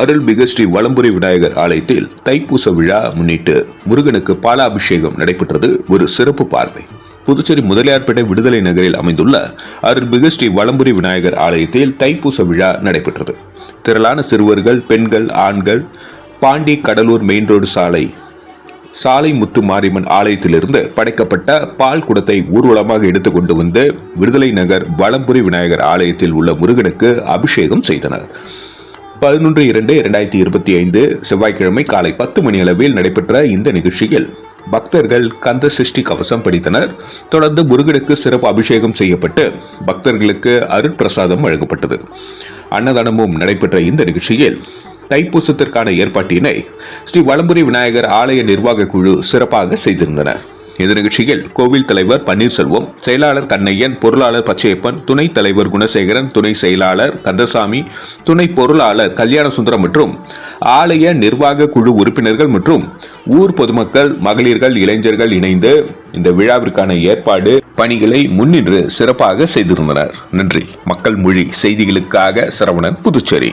அருள்மிகு ஸ்ரீ வளம்புரி விநாயகர் ஆலயத்தில் தைப்பூச விழா முன்னிட்டு முருகனுக்கு பாலாபிஷேகம் நடைபெற்றது ஒரு சிறப்பு பார்வை. புதுச்சேரி முதலியார்பேட்டை விடுதலை நகரில் அமைந்துள்ள அருள்மிகு ஸ்ரீ வளம்புரி விநாயகர் ஆலயத்தில் தைப்பூச விழா நடைபெற்றது. திரளான சிறுவர்கள் பெண்கள் ஆண்கள் பாண்டி கடலூர் மெயின் ரோடு சாலை சாலை முத்து மாரியம்மன் ஆலயத்திலிருந்து படைக்கப்பட்ட பால் குடத்தை ஊர்வலமாக எடுத்துக்கொண்டு வந்து விடுதலை நகர் வலம்புரி விநாயகர் ஆலயத்தில் உள்ள முருகனுக்கு அபிஷேகம் செய்தனர். பதினொன்று இரண்டு இரண்டாயிரத்தி இருபத்தி ஐந்து செவ்வாய்க்கிழமை காலை பத்து மணி அளவில் நடைபெற்ற இந்த நிகழ்ச்சியில் பக்தர்கள் கந்த சிருஷ்டி கவசம் படித்தனர். தொடர்ந்து முருகனுக்கு சிறப்பு அபிஷேகம் செய்யப்பட்டு பக்தர்களுக்கு அருட்பிரசாதம் வழங்கப்பட்டது. அன்னதானமும் நடைபெற்ற இந்த நிகழ்ச்சியில் தைப்பூசத்திற்கான ஏற்பாட்டினை ஸ்ரீ வலம்புரி விநாயகர் ஆலய நிர்வாக குழு சிறப்பாக செய்திருந்தனர். இந்த நிகழ்ச்சியில் கோவில் தலைவர் பன்னீர்செல்வம் செயலாளர் கண்ணையன் பொருளாளர் பச்சையப்பன் துணைத் தலைவர் குணசேகரன் துணை செயலாளர் கந்தசாமி துணை பொருளாளர் கல்யாணசுந்தரம் மற்றும் ஆலய நிர்வாக குழு உறுப்பினர்கள் மற்றும் ஊர் பொதுமக்கள் மகளிர்கள் இளைஞர்கள் இணைந்து இந்த விழாவிற்கான ஏற்பாடு பணிகளை முன்னின்று சிறப்பாக செய்திருந்தனர். நன்றி. மக்கள் மொழி செய்திகளுக்காக சரவணன் புதுச்சேரி.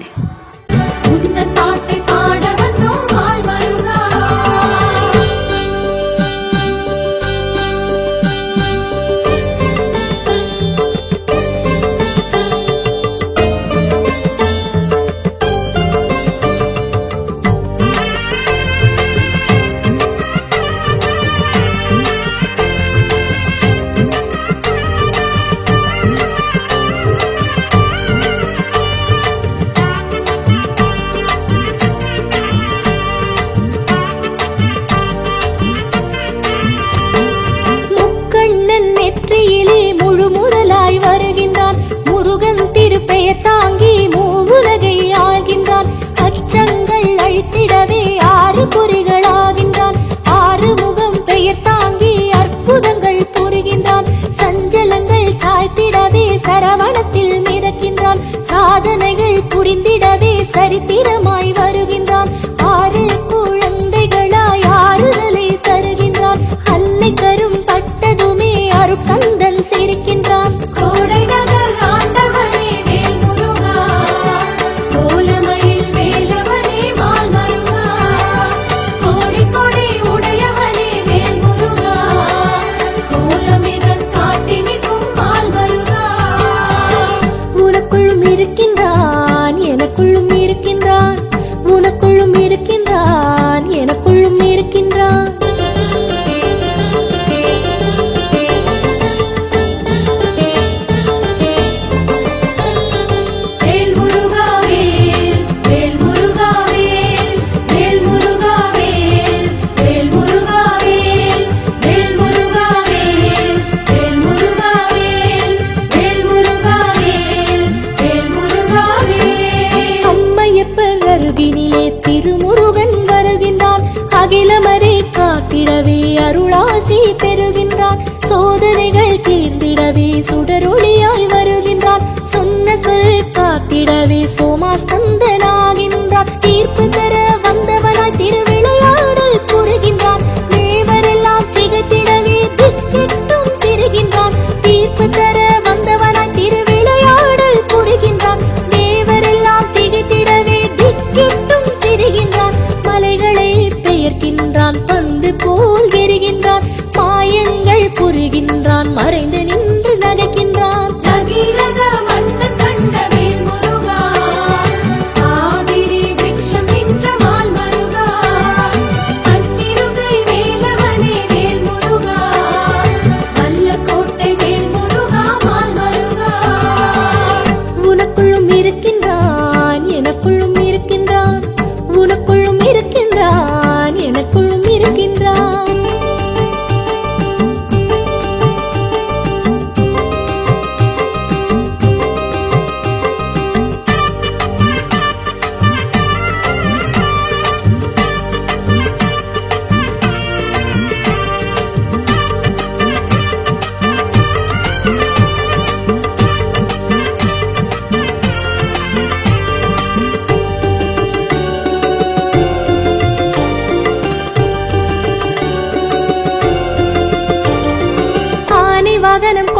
我该拿。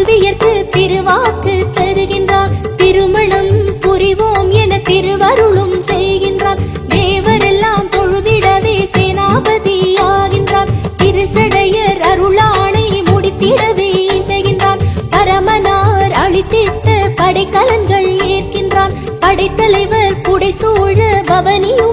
கல்வியற்கு திருவாக்கு தருகின்றார். திருமணம் புரிவோம் என திருவருளும் செய்கின்றார். தேவரெல்லாம் தொழுதிடவே சேனாபதி ஆகின்றார். திருசடையர் அருளானை முடித்திடவே செய்கின்றார். பரமனார் அளித்திட்ட படைக்கலன்கள் ஏற்கின்றார். படைத்தலைவர் குடை சூழ பவனியும்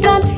done.